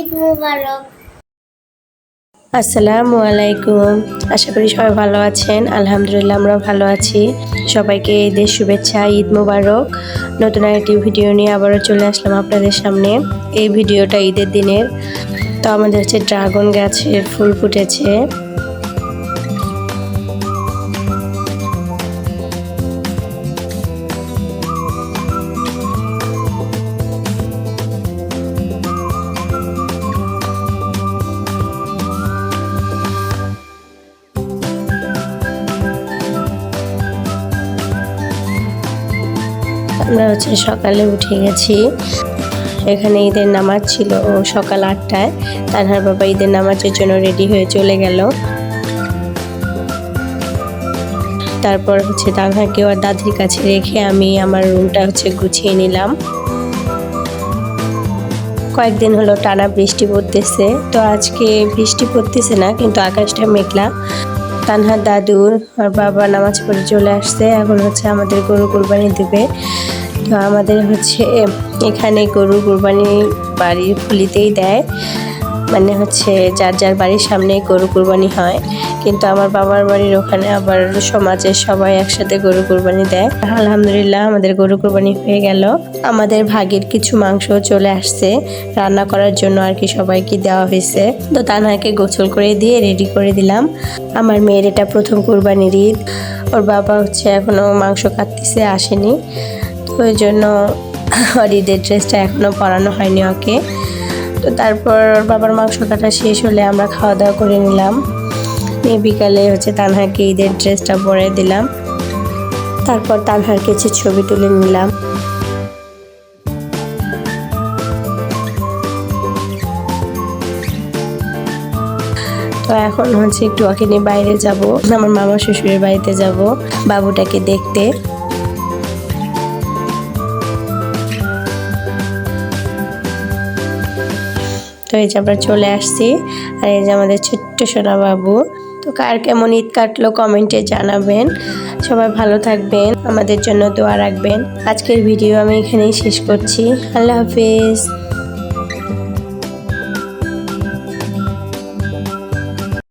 ঈদ মুবারক। আসসালামু আলাইকুম। আশা করি সবাই ভালো আছেন। আলহামদুলিল্লাহ আমরা ভালো আছি। সবাইকে ঈদের শুভেচ্ছা, ঈদ মোবারক। নতুন একটি ভিডিও নিয়ে আবারও চলে আসলাম আপনাদের সামনে। এই ভিডিওটা ঈদের দিনের। তো আমাদের হচ্ছে ড্রাগন গাছের ফুল ফুটেছে। আমরা হচ্ছে সকালে উঠে গেছি। এখানে ঈদের নামাজ ছিল সকাল আটটায়। তানহার বাবা ঈদের নামাজের জন্য রেডি হয়ে চলে গেল। তারপর হচ্ছে তানহাকে ওর দাদির কাছে রেখে আমি আমার রুমটা হচ্ছে গুছিয়ে নিলাম। কয়েকদিন হলো টানা বৃষ্টি পড়তেছে। তো আজকে বৃষ্টি পড়তেছে না, কিন্তু আকাশটা মেঘলা। তানহার দাদুর আর বাবা নামাজ পড়ে চলে আসছে। এখন হচ্ছে আমাদের গরু কুরবানি দেবে। তো আমাদের হচ্ছে এখানে গরু কুরবানি বাড়ির খুলিতেই দেয়। মানে হচ্ছে যার যার বাড়ির সামনে গরু কুরবানি হয়। কিন্তু আমার বাবার বাড়ির ওখানে আবার সমাজের সবাই একসাথে গরু কুরবানি দেয়। আলহামদুলিল্লাহ, আমাদের গরু কুরবানি হয়ে গেল। আমাদের ভাগের কিছু মাংস চলে আসছে। রান্না করার জন্য আর কি সবাইকে দেওয়া হয়েছে। তো তানহাকে গোসল করে দিয়ে রেডি করে দিলাম। আমার মেয়ের এটা প্রথম কুরবানির ঈদ। ওর বাবা হচ্ছে এখনও মাংস কাটতেছে, আসেনি। তো ওই জন্য ওর ঈদের ড্রেসটা এখনও পরানো হয়নি ওকে। তো তারপর বাবার মাংস কাটা শেষ হলে আমরা খাওয়া দাওয়া করে নিলাম। বিকালে হচ্ছে তানহাকে ঈদের ড্রেসটা পরে দিলাম। তারপর তানহার কিছু ছবি তুলে নিলাম। তো এখন হচ্ছে একটু ওকে নিয়ে বাইরে যাব। আমার মামা শ্বশুরের বাড়িতে যাব বাবুটাকে দেখতে। তো এই যে আমরা চলে আসছি। আর এই যে আমাদের ছোট্ট সোনা বাবু। তো কার কেমন ঈদ কাটলো কমেন্টে জানাবেন। সবাই ভালো থাকবেন, আমাদের জন্য দোয়া রাখবেন। আজকের ভিডিও আমি এখানেই শেষ করছি। আল্লাহ হাফিজ।